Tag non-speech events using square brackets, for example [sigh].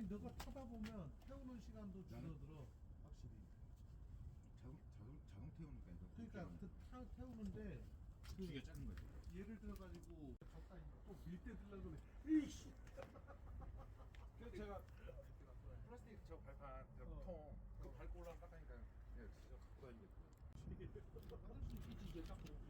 아니 너가 타다 보면 태우는 시간도 줄어들어 확실히. 자동 자동 자동 태우니까 이거 그러니까 그 타, 태우는데 그, 그 기가 작은 거지. 예를 들어 가지고 적다 또밀때 들려고 그래. 이씨. [laughs] 그래서 제가 플라스틱 저 발판 저 어. 통 그거 밟고 올라가면 닦으니까 예, 진짜 갖고 다니겠고요. 받을 수 있지 이제 딱 보고